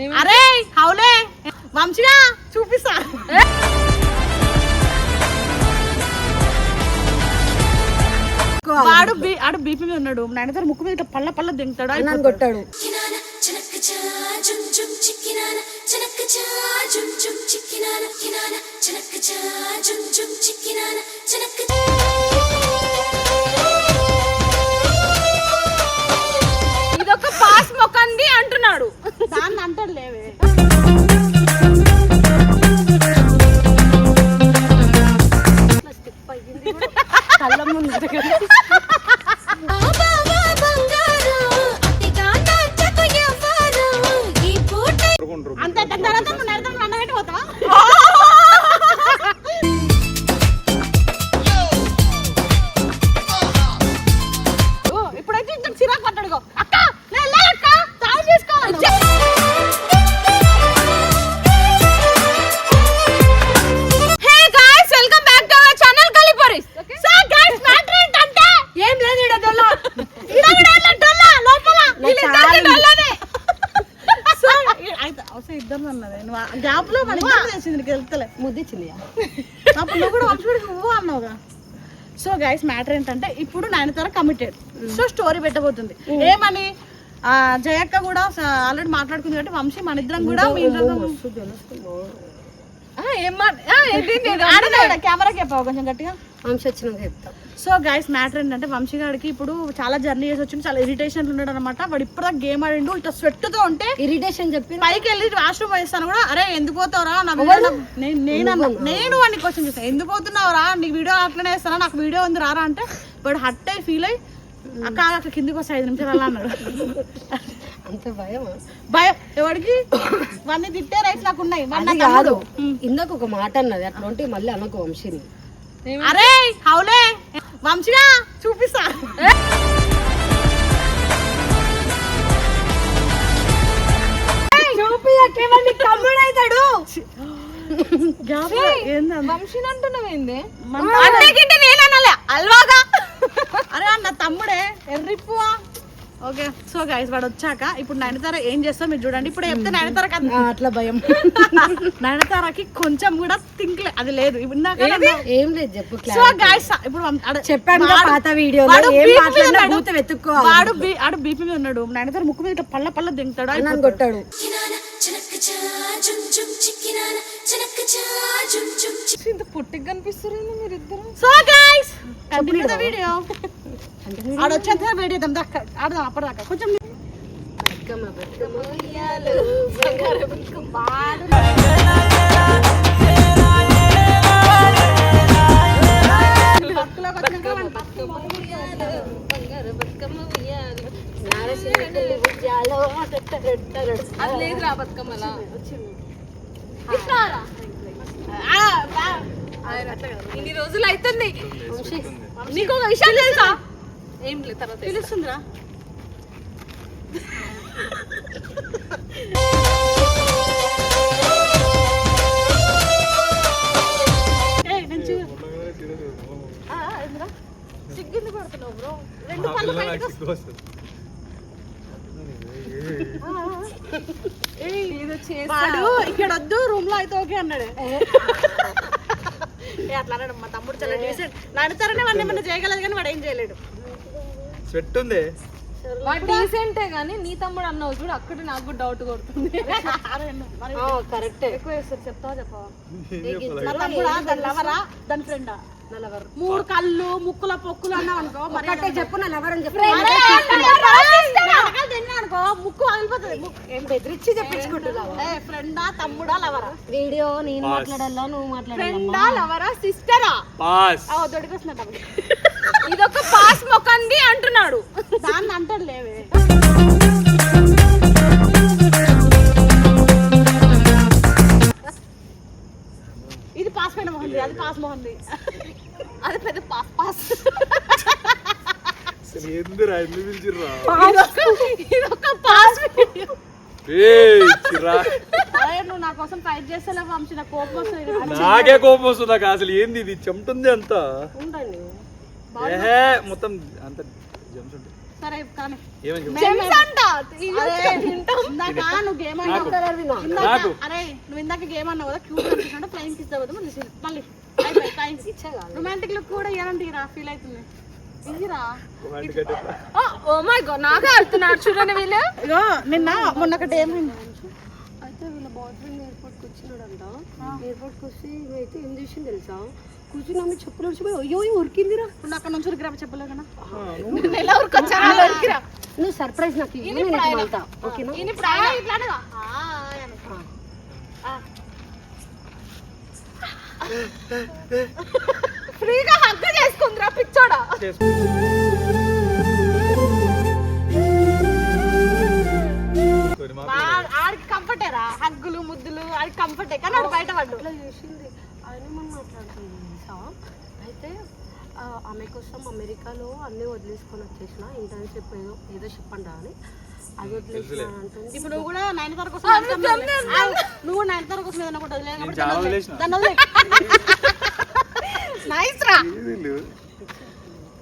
అరే హౌలే వంశీగా చూపిస్తా. వాడు బీ- ఆడు బీపీ మీద ఉన్నాడు. నైనతార ముక్కు మీద పళ్ళ పళ్ళ దింగుతాడు. నన్ను కొట్టాడు. చిక్కినాన. చిక్కినాన. చిక్కినాన. అంటున్నాడు. దాన్ని అంటాడు లేవే. గైస్ మ్యాటర్ ఏంటంటే ఇప్పుడు నయనతార కమిటెడ్ సో స్టోరీ పెట్టబోతుంది. ఏమని? జయక్క కూడా ఆల్రెడీ మాట్లాడుకుంది కాబట్టి వంశీ మన ఇద్దరం కూడా మీ ఏం కెమెరాకి చెప్పావు కొంచెం గట్టిగా? వంశ వచ్చినాక చెప్తా. సో గైస్ మ్యాటర్ ఏంటంటే వంశీ గారికి ఇప్పుడు చాలా జర్నీ చేసి వచ్చింది చాలా ఇరిటేషన్ ఉన్నాడు అనమాట వాడు ఇప్పుడు గేమ్ ఆడిండు ఇట్లా స్వెట్తో ఉంటే ఇరిటేషన్ చెప్పి పైకి వెళ్ళి వాష్రూమ్ వేస్తాను కూడా అరే ఎందుకు పోతావురా? నా వీడియో నేను నేను వాడిని క్వశ్చన్ చేస్తాను ఎందుకు పోతున్నావురా? నీకు వీడియో అట్లనే వేస్తానా? నాకు వీడియో ఉంది రారా? అంటే వాడు హట్ అయి ఫీల్ అయ్యి అక్క అక్కడ కిందికి వస్తే ఐదు నిమిషాలు అలా అన్నాడు. అంత భయం భయం. ఎవరికి వాడిని తిట్టే రైట్స్ నాకు ఉన్నాయి. కాదు. ఇందాక ఒక మాట అన్నది అట్లా ఉంటే మళ్ళీ అనకు వంశీని. అరే హౌలే వంశీగా చూపిస్తా. తమ్ముడు అవుతాడు. ఏంది వంశీని అంటున్నావు ఏంది? మన- అన్నకింటే అల్వాగా. అరే అన్న తమ్ముడే ఎర్రిప్పువా ఓకే సో గైస్ వాడు వచ్చాక ఇప్పుడు నయనతార ఏం చేస్తాం మీరు చూడండి. ఇప్పుడు చెప్తే నయనతార కదా ఆ, అట్లా భయం. నయనతారకి కొంచెం కూడా థింక్ అది లేదు. ఇప్పుడు ఇందాక ఏం లేదు చెప్పు సో గైస్ ఇప్పుడు చెప్పాను పాత వీడియోలో వాడు ఆడు బీపీ మీద ఉన్నాడు. నయనతార ముక్కు మీద పళ్ళ పళ్ళ దింగుతాడు. కొట్టాడు. ఇంత పొట్టిగా కనిపిస్తారు మీరిద్దరు so guys continue the video ఆడ వచ్చేంత వీడియో ఇద్దాం దాకా ఆడదాం అప్పటిదాకా కొంచెం బతుకమ్మ, బతుకమ్మ. వాడిని బంగారు బతుకమ్మ ఉయ్యాలు. ఉయ్యాలో. అది లేదు రా బతుకమ్మలా ఆ, బా- ఆయన అట్లా కదా. ఇన్ని రోజులు అవుతుంది వంశీ, నీకు ఒక విషయం తెలుసా? ఏం లేదు తర్వాత? సిగ్గింది పడుతున్నావు బ్రో రెండు పళ్ళు వాడు ఇక్కడ వద్దు రూమ్లో అయితే ఓకే అన్నాడు. అట్లా మా తమ్ముడు చాలా డీసెంట్ నడుతారనే వాడిని ఏమన్నా చేయగలదు కానీ వాడు ఏం చేయలేడు స్వెట్ ఉంది వాడు డీసెంటే గానీ నీ తమ్ముడు అన్నావు చూడు అక్కడ నాకు కూడా డౌట్ కొడుతుంది అరే, మరి ఆ, కరెక్టే ఎక్కువ వేస్తారు చెప్తావా చెప్పవా నా తమ్ముడా దాని లవరా దాని ఫ్రెండా నలవరు. మూడు కళ్ళు ముక్కుల పొక్కులు అన్నావు అనుకో మరి చెప్పు నా లవర్ అని చెప్పు అనుకో ముక్కు ముక్కు. ఏం బెదిరించి చెప్పించుకుంటున్నావా? ఏ ఫ్రెండా తమ్ముడా లవరా? వీడియో నేను మాట్లాడాలా నువ్వు మాట్లాడాలా? ఫ్రెండా లవరా సిస్టరా? పాస్ ఇదొక పాస్ మొకంది అంటున్నాడు. దాన్ని అంటాడు లేవే. ఇది పాస్ పైన మొహంది అది పాస్ మొహంది అది పెద్ద పాస్ పాస్. ఎందురా ఎందుకు పిలిచిర్రా ఇదొక పాస్ వీడియో. నాకే కోపం వస్తుంది నాకు అసలు. ఏంది ఇది? చెమటుంది అంత. మొత్తం అంత జమ్స్ ఉంటాయి. నువ్వు ఇందాక గేమ్ అన్నావు కదా క్యూట్ అనిపిస్తుంటే ఫ్లైంగ్ మళ్ళీ. రొమాంటిక్ లుక్ కూడా ఇవ్వాలంటే ఫీల్ అవుతుంది. ఓ మై గాడ్ నాకే వెళ్తున్నారు చూడండి వీళ్ళు. ఇగో నిన్న మొన్న ఒకటి ఏమైంది? అయితే వీళ్ళ బాయ్ ఫ్రెండ్ ఎయిర్పోర్ట్కి వచ్చినాడంట. ఎయిర్పోర్ట్కి వచ్చి అయితే ఏం చేసింది తెలుసా? కూర్చుని ఆమె చెప్పులు వచ్చిపోయి అయ్యో ఇవి ఉరికిందిరా. నువ్వు అక్కడ నుంచి ఉరికిరా చెప్పలే కదా? నేను ఎలా ఉరికొచ్చాను అలా ఉరికిరా. నువ్వు సర్ప్రైజ్ నాకు వెళ్తా ఓకేనా? ఫ్రీగా హగ్ చేసుకుందిరా పిచ్చోడా? ఆడికి కంఫర్టేరా హగ్గులు ముద్దులు ఆడికి కంఫర్టే కానీ ఆడు బయట పడ్డు. అట్లా చేసింది. ఆయన మనం మాట్లాడుతుంది తెలుసా? అయితే ఆమె కోసం అమెరికాలో అన్నీ వదిలేసుకొని వచ్చేసిన. ఇంటర్న్షిప్ ఏదో ఏదో చెప్పండి అని. అది వదిలేసిన అంటుంది ఇప్పుడు నువ్వు కూడా నైన్ తర కోసం ఆ, నువ్వు నైన్ తర కోసం ఏదైనా వదిలేదు. కాబట్టి దాన్ని.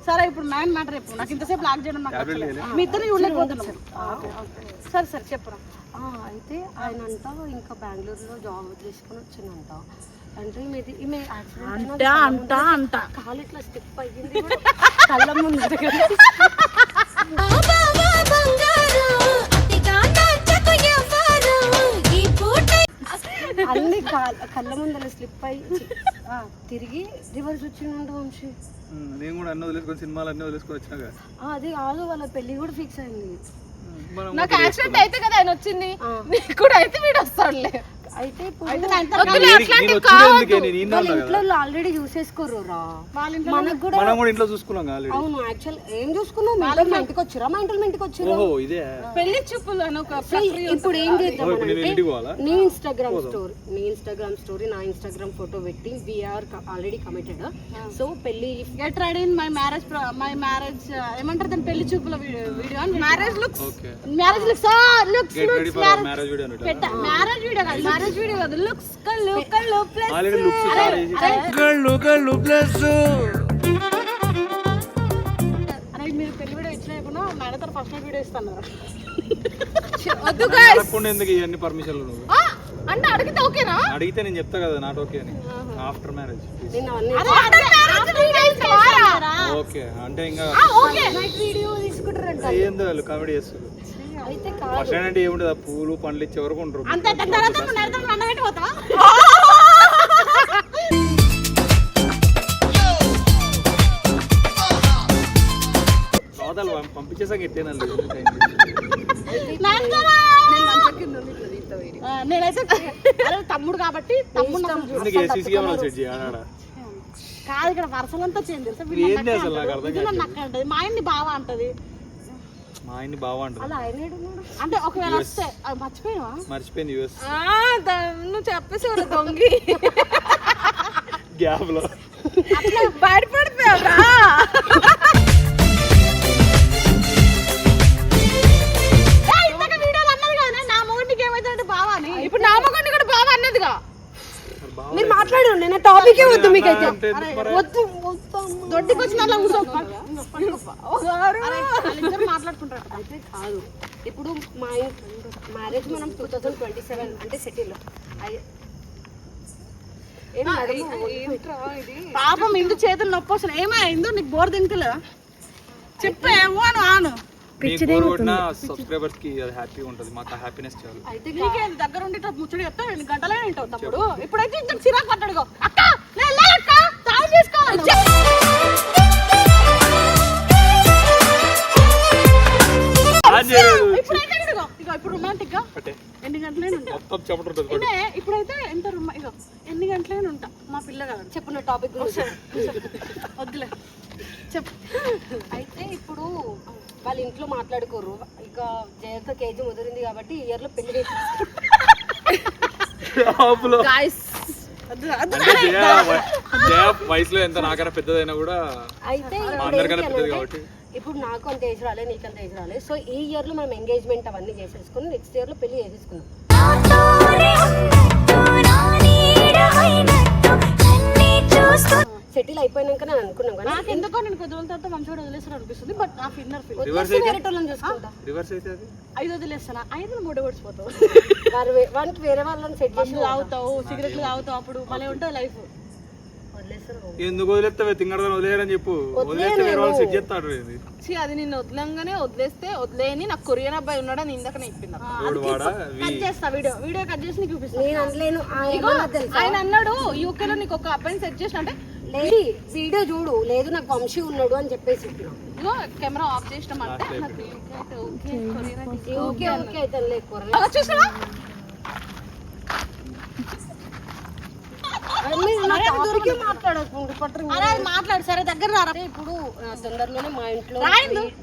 సరే ఇప్పుడు నైన్ మ్యాటర్ చెప్పు. నాకు ఇంతసేపు లాక్ చేయడం నాకు నచ్చలేదు. మీ ఇద్దరు చూడలేకపోతున్నాం. సరే సరే చెప్పురా. ఆ, అయితే ఆయన అంట ఇంకా బెంగళూరులో జాబ్ వదిలేసుకొని వచ్చిందంట. అంటే ఈమెది ఈమె యాక్సిడెంట్ అంట అంట కాలు ఇట్లా స్టెప్ అయ్యింది కూడా. కళ్ళ ముందు అన్ని కాళ్ళ కళ్ళ ముందర స్లిప్ అయ్యి తిరిగి రివర్స్ వచ్చిందంట వంశీ. నేను కూడా అన్ని వదిలేసుకొని సినిమాలు అన్ని వదిలేసుకొని వచ్చినా కదా. ఆ, అది కాదు వాళ్ళ పెళ్ళి కూడా ఫిక్స్ అయింది. నాకు యాక్సిడెంట్ అయితే కదా ఆయన వచ్చింది. నీకు కూడా అయితే వీడు వస్తాడులే. అయితే ఇంట్లో ఆల్రెడీ చూసేసుకోర్రు రా. మనకు కూడా మనం కూడా ఇంట్లో చూసుకున్నాం కదా ఆల్రెడీ అవును యాక్చువల్ ఏం చూసుకున్నావు? మీ ఇంట్లో మా ఇంటికి వచ్చిరా మా ఇంట్లో మీ ఇంటికి వచ్చిరా ఓహో ఇదే. పెళ్ళి చూపులు అని ఒక ఇప్పుడు ఏం చేద్దాం నీ ఇన్స్టాగ్రామ్ స్టోరీ నీ ఇన్స్టాగ్రామ్ స్టోరీ నా ఇన్స్టాగ్రామ్ ఫోటో పెట్టి వీఆర్ ఆల్రెడీ కమిటెడ్ సో పెళ్ళి get ready in my marriage my marriage ఏమంటారు దాని పెళ్ళి చూపుల video marriage looks marriage looks looks marriage video marriage video కళ్ళు కళ్ళు ప్లస్ మీరు పెళ్ళి వీడియో ఇచ్చినా మేడం ఫస్ట్ వీడియో ఇస్తాను. వద్దు అడగకుండా ఎందుకు ఇవన్నీ పర్మిషన్లు నువ్వు? అంటే అడిగితే ఓకేనా? అడిగితే నేను చెప్తా కదా నాట్ ఓకే అని. ఆఫ్టర్ మ్యారేజ్ ఓకే అంటే ఇంకా ఏందో వాళ్ళు కామెడీ చేస్తారు ఫస్ట్ అంటే ఏముంటుంది ఆ పూలు పండ్లు ఇచ్చే వరకు ఉంటారు అంత సోదాలు పంపించేసాక? ఆ, నేనైతే తమ్ముడు కాబట్టి తమ్ముడు కాదు ఇక్కడ వరుసలంతా అంటది మా ఆయన్ని బావ అంటది. మా ఆయన్ని బాగా అంటారు అలా ఆయన అంటే ఒకవేళ వస్తే అది మర్చిపోయావా మర్చిపోయింది యూఎస్. నువ్వు చెప్పేసి దొంగి. గ్యాప్లో బయటపడిపోయావురా. ఇప్పుడు నా మగండి కూడా బాగా అన్నదిగా. మీరు మాట్లాడు నేను టాపికే వద్దు మీకైతే? వద్దు. దొడ్డికి వచ్చిన అలా మాట్లాడుకుంటారు అయితే కాదు. ఇప్పుడు మా మ్యారేజ్ మనం టూ థౌజండ్ ట్వంటీ సెవెన్ అంటే సెటిల్. పాపం ఇందు చేతులు నొప్పి వస్తున్నాయి. ఏమా ఇందు నీకు బోర్ తింటలే చెప్పే ఓను ఆను. సబ్స్క్రైబర్స్కి హ్యాపీగా ఉంటుంది. మాకు హ్యాపీనెస్ చాలు. అయితే నీకే దగ్గర ఉండి ఇట్లా ముచ్చడి చెప్తా రెండు గంటలే వింటావు తమ్ముడు. ఇప్పుడైతే ఇంత చిరాకు పట్టాడు అక్క ఇప్పుడు రొమాంటిక్గా. ఎన్ని గంటలే ఉంటా. మొత్తం చెమట ఉంటుంది పట్టు. ఇదే ఇప్పుడైతే ఎంత రొమా ఇగో ఎన్ని గంటలే ఉంటా. మా పిల్ల కదా చెప్పు నా టాపిక్ వద్దులే. చెప్పు. అయితే ఇప్పుడు వాళ్ళ ఇంట్లో మాట్లాడుకోరు. ఇక జయక్క కేజీ ముదిరింది కాబట్టి ఈ ఇయర్లో పెళ్ళి. గాయస్ వయసులో ఎంత నాకన్నా పెద్దదైనా కూడా అయితే అందరికన్నా పెద్దది కాబట్టి. ఇప్పుడు నాకు అంత ఏజ్ రాలే నీకు అంత ఏజ్ రాలే. సో ఈ ఇయర్లో మనం ఎంగేజ్మెంట్ అవన్నీ చేసేసుకుని నెక్స్ట్ ఇయర్లో పెళ్ళి చేసేసుకున్నాం చూస్తూ సెటిల్ అయిపోయినాక నేను అనుకున్నాం కానీ నాకు ఎందుకో నేను కొద్ది రోజుల తర్వాత మంచిగా వదిలేస్తాను అనిపిస్తుంది బట్ నా ఇన్నర్ ఫీల్ రివర్స్ అయితే? వేరేటోళ్ళని చూసుకుంటా. రివర్స్ అయితే అది? ఐదు వదిలేస్తానా? ఐదు మూడు పడిచిపోతావు వారు వానికి వేరే వాళ్ళని సెట్ చేసి తాగుతావు సిగరెట్లు తాగుతావు అప్పుడు మళ్ళీ ఉంటుంది లైఫ్ ఎందుకు వదిలేస్తావే? తింగడదని వదిలేరని చెప్పు. వదిలేస్తే వేరే వాళ్ళు సెట్ చేస్తాడు ఇది. ఛీ, అది నిన్ను వదలంగానే వదిలేస్తే వదిలేని నాకు కొరియన్ అబ్బాయి ఉన్నాడని ఇందాక నేను వాడా? కట్ చేస్తా వీడియో. వీడియో కట్ చేసి నీకు చూపిస్తాను నేను అనలేను. ఆయన అన్నాడు యూకే లో నీకు ఒక అబ్బాయిని సెట్ చేసిన అంటే లేదు వీడియో చూడు. లేదు నాకు వంశీ ఉన్నాడు అని చెప్పేసి కెమెరా ఆఫ్ చేసినాం అంటే ఓకే ఓకే ఓకే అయితే లేకపోతే అలా చూసావా? మాట్లాడు సరే దగ్గర రారా ఇప్పుడు తొందరలోనే మా ఇంట్లో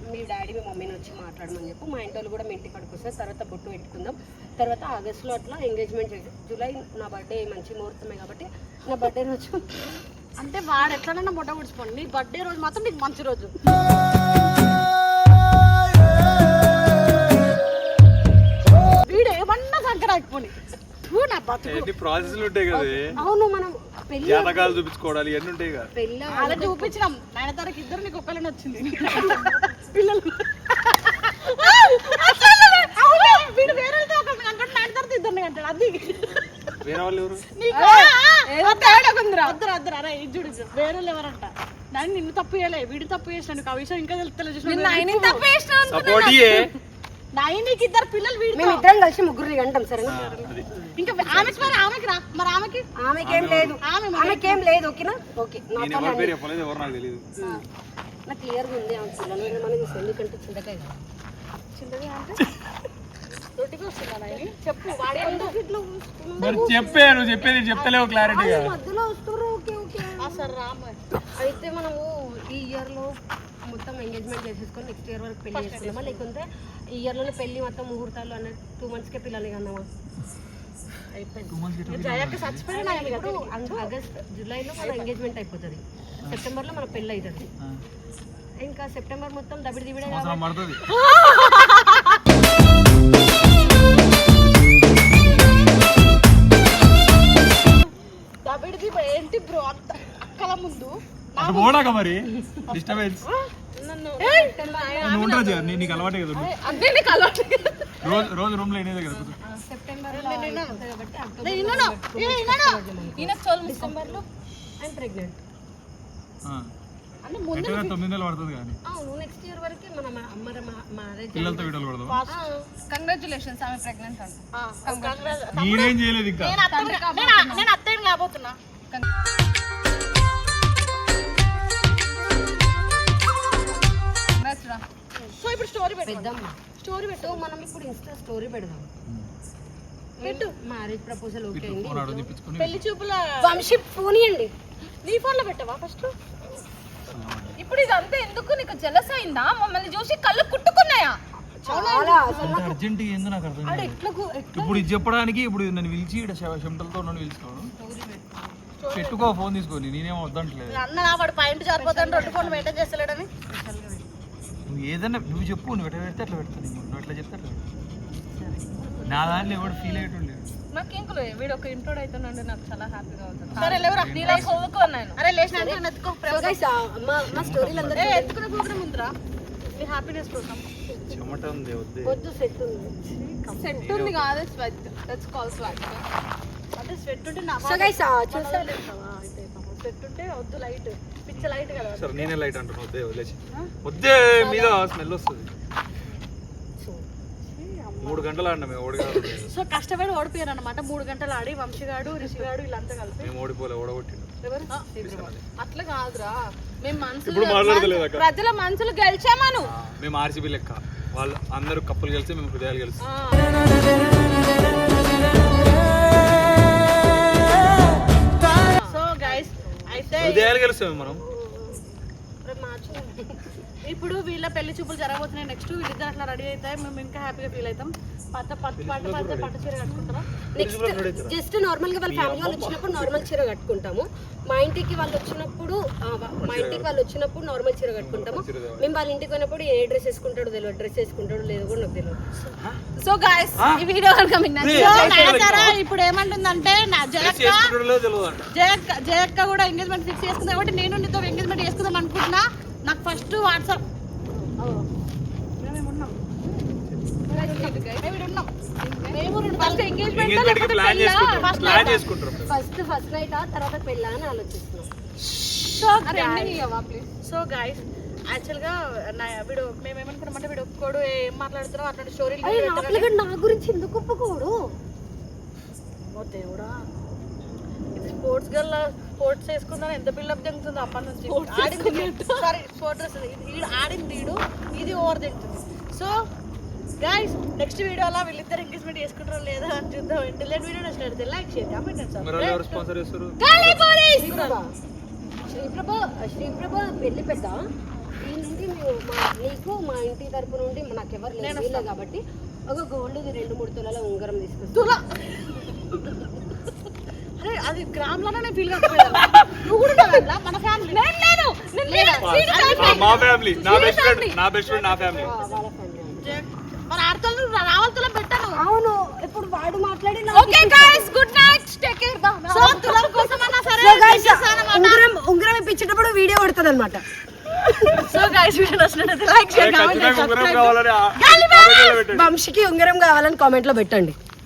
మీ- డాడీ మీ మమ్మీని వచ్చి మాట్లాడమని చెప్పు. మా ఇంటి వాళ్ళు కూడా మీ ఇంటికి అడుగు వస్తారు. తర్వాత బొట్టు పెట్టుకుందాం. తర్వాత ఆగస్టులో అట్లా ఎంగేజ్మెంట్ చేసి జూలై నా బర్త్డే మంచి ముహూర్తమే కాబట్టి నా బర్త్డే రోజు అంటే వాడు ఎట్లనన్నా మొట్ట పొడిచిపోండి నీ బర్త్డే రోజు మాత్రం నీకు మంచి రోజు. వీడు ఏమన్నా సంకర అయిపోయి నా బతుకు. ప్రాసెస్లు ఉంటాయి కదా. అవును మనం పెళ్ళి జాతకాలు చూపించుకోవడాలి ఇవన్నీ ఉంటాయి కదా. పెళ్ళి అలా చూపించినాం. నాయన తరకి ఇద్దరు నీకు ఒక్కలేని వచ్చింది. పిల్లలు. అవునే, వీడు వేరే వాళ్ళతో ఒకరిని కంటాడు నాయన తర్వాత ఇద్దరిని కంటాడు అది. వేరే వాళ్ళు ఎవరు? నీకు వద్దరు వద్దరు అరే ఇది చూడు ఇది. వేరే వాళ్ళు ఎవరంట దాన్ని నిన్ను తప్పు చేయలే వీడు తప్పు చేసిన నీకు ఆ విషయం ఇంకా తెలుస్తలే నిన్న చూసిన ఆయన తప్ప చేసిన సపోర్ట్ నాయన నీకు. ఇద్దరు పిల్లలు మేము ఇద్దరం కలిసి ముగ్గురిని కంటాం సరేనా అది. ఇంకా ఆమెకి మరి ఆమెకి రా. మరి ఆమెకి? ఆమెకేం లేదు. ఆమె ఆమెకేం లేదు ఓకేనా? ఓకే నా నేను నాకు క్లియర్గా ఉంది ఎందుకంటే చింతకాయ చింతగా అంటే? రొట్టికి వస్తుందా నాయని? చెప్పు వాడే ఉండు. మరి చెప్పే నువ్వు చెప్పేది చెప్తలేవు క్లారిటీగా మధ్యలో వస్తారు ఓకే ఓకే. ఆ సరే రామ్మ అయితే మనము ఈ ఇయర్లో మొత్తం ఎంగేజ్మెంట్ చేసేసుకొని నెక్స్ట్ ఇయర్ వరకు పెళ్ళి చేసుకున్నామా లేకుంటే ఈ ఇయర్లోనే పెళ్ళి మొత్తం ముహూర్తాలు అనే టూ మంత్స్ కే పిల్లలు కన్నామా ఆగస్ట్ జూలైలో మన ఎంగేజ్మెంట్ అయిపోతుంది. సెప్టెంబర్లో మన పెళ్ళి అవుతుంది ఇంకా సెప్టెంబర్ మొత్తం దబిడి దిబిడే పడుతుంది. దబిడిది ఏంటి బ్రో అంత అక్కల ముందు? పోడాక మరి. డిస్టర్బెన్స్ నువ్వు ఉంటా నీకు అలవాటే కదా. రోజు రోజు రూమ్లో అయినదే కదా. ప్రెగ్నెంట్. ఆ. అంటే ముందు ఎట్లా తొమ్మిది నెలలు పడుతుంది కానీ. నెక్స్ట్ ఇయర్ వరకు మన మ్యారేజ్ పిల్లలతో వీడియోలు పడదాం. కంగ్రాచులేషన్స్ ఆమె ప్రెగ్నెంట్ అంట. ఆ, congrats. నేనేం చేయలేదు ఇంకా. నేను అత్తయ్య నేను- నేను అత్తయ్యని కాబోతున్నా? కంగ్రాట్స్ రా సో ఇప్పుడు స్టోరీ పెట్టు పెద్దమ్మ. స్టోరీ పెట్టు. మనం ఇప్పుడు ఇన్స్టా స్టోరీ పెడదాం. పెట్టు. మ్యారేజ్ ప్రపోజల్ ఓకే పెళ్ళి చూపుల వంశీ ఫోన్ ఇవ్వండి నీ ఫోన్లో పెట్టవా ఫస్ట్ ఇప్పుడు ఇదంతా ఎందుకు? నీకు జలస్ అయిందా? మమ్మల్ని చూసి కళ్ళు కుట్టుకున్నాయా? చాలా అసలు అంత అర్జెంట్ ఏందో నాకు అర్థం ఇప్పుడు ఇది చెప్పడానికి ఇప్పుడు నన్ను పిలిచి ఇక్కడ చెమటలతో నన్ను పిలుచుకోను. పెట్టుకో ఫోన్ తీసుకొని నేనేమో వద్దంటలేదు. అన్న నా వాడు పాయింట్ జారిపోతాను రెండు ఫోన్ మెయింటైన్ చేస్తలేడని. నువ్వు ఏదన్నా నువ్వు చెప్పు నువ్వు ఎట్లా పెడితే అట్లా పెడతాను నేను. నువ్వు ఎట్లా చెప్తే అట్లా. నా దాంట్లో ఎవడు ఫీల్ అయ్యేటోళ్ళు నాకు ఇంకలో వీడు ఒక ఇంట్రోడ్ అవుతున్నాడు నాకు చాలా హ్యాపీగా అవుతుంది సరే లేవరా నీలా చదువుకున్నాను అరే ఎత్తుకో. మా మా స్టోరీలు అందరూ ఏ, ఎత్తుకునే ప్రోగ్రామ్ ఉందిరా? నీ హ్యాపీనెస్ కోసం. చెమట ఉంది వద్దే. వద్దు సెట్ ఉంది. సెట్ ఉంది కాదు స్వెట్. That's call sweat. అంటే స్వెట్ ఉంటే నా సో గైస్ చూసా స్వెట్ ఉంటే వద్దు లైట్. పిచ్చ లైట్ కదా. సరే నేనే లైట్ అంటాను వద్దే వదిలేసి. వద్దే మీద స్మెల్ వస్తుంది. మూడు గంటలు ఆడినా మేము ఓడిగాడు సో కష్టపడి ఓడిపోయారు అనమాట మూడు గంటలు ఆడి వంశీగాడు రిషిగాడు వీళ్ళంతా కలిపి. మేము ఓడిపోలే ఓడగొట్టిండు. ఎవరు? అట్లా కాదురా. మేము ఇప్పుడు మాట్లాడతలేదు అక్క. ప్రజల మనసులు గెలిచామను మేము ఆర్సీబీ లెక్క. వాళ్ళు అందరూ కప్పులు గెలిచి మేము హృదయాలు గెలిచి సో గైస్ అయితే హృదయాలు గెలుస్తాం మనం. ఇప్పుడు వీళ్ళ పెళ్ళి చూపులు జరగబోతున్నాయి. నెక్స్ట్ వీళ్ళిద్దరు అట్లా రెడీ అవుతాయి. మేము ఇంకా హ్యాపీగా ఫీల్ అవుతాం. పట్ట పట్టు పట్టు పట్టు పట్టు చీర కట్టుకుంటారా? నెక్స్ట్ జస్ట్ నార్మల్గా వాళ్ళ ఫ్యామిలీ వాళ్ళు వచ్చినప్పుడు నార్మల్ చీర కట్టుకుంటాము. మా ఇంటికి వాళ్ళు వచ్చినప్పుడు మా ఇంటికి వాళ్ళు వచ్చినప్పుడు నార్మల్ చీర కట్టుకుంటాము. మేము వాళ్ళ ఇంటికి పోయినప్పుడు ఏ డ్రెస్ వేసుకుంటాడో తెలియదు. డ్రెస్ వేసుకుంటాడో లేదో కూడా నాకు తెలియదు. సో గాయస్ ఈ వీడియో కనుక మీకు ఇప్పుడు ఏమంటుందంటే నా జయక్క జయక్క కూడా ఎంగేజ్మెంట్ ఫిక్స్ చేసుకుంది. కాబట్టి నేను నీతో ఎంగేజ్మెంట్ చేసుకుందాం అనుకుంటున్నా. నాకు first WhatsApp. First first first night తర్వాత పెళ్ళా అని ఆలోచిస్తున్నాం సో సో గైస్ యాక్చువల్గా వీడు మేము ఏమనుకున్నామంటే వీడు ఒప్పుకోడు ఏం మాట్లాడుతున్నావు అట్లాంటి స్టోరీలు నా నా గురించి ఎందుకు ఒప్పుకోడు? ఓ దేవుడా. స్పోర్ట్స్ గర్ల్ స్పోర్ట్స్ వేసుకుందని ఎంత బిల్డప్ దిగుతుందో అప్పటి నుంచి. ఆడింది సారీ స్పోర్ట్ డ్రెస్ ఇది ఆడింది వీడు. ఇది ఓవర్ దిగుతుంది సో గైస్ నెక్స్ట్ వీడియోలో వీళ్ళిద్దరు ఎంగేజ్మెంట్ చేసుకుంటారో లేదా అని చూద్దాం. ఇంటర్నెట్ వీడియో నచ్చినట్టు లైక్ చేయండి ఎవరు శ్రీప్రభ. శ్రీప్రభ శ్రీప్రభ పెళ్ళి పెద్ద? ఈ నుండి మేము మా నీకు మా ఇంటి తరపు నుండి నాకెవరు లేదు వీళ్ళే కాబట్టి ఒక గోల్డ్ రెండు మూడు తులాల ఉంగరం తీసుకొస్తా. అది గ్రామ్లోనే నేను ఫీల్ కాకపోయాను నువ్వు కూడా ఉన్నావు మన ఫ్యామిలీ నేను నేను మా ఫ్యామిలీ నా బెస్ట్ ఫ్రెండ్ నా బెస్ట్ ఫ్రెండ్ నా ఫ్యామిలీ ఆ, వాళ్ళ ఫ్యామిలీ మన ఆడతలు రావాలతో పెట్టాను. అవును. ఇప్పుడు వాడు మాట్లాడి okay guys good night take care so తులం కోసం అన్నా సరే ఉంగరం ఉంగరం ఇప్పించేటప్పుడు వీడియో కొడుతుంది అనమాట సో గైస్ వీడియో నచ్చినట్టు లైక్ చేయండి పెట్టండి. వంశీకి ఉంగరం కావాలని కామెంట్లో పెట్టండి.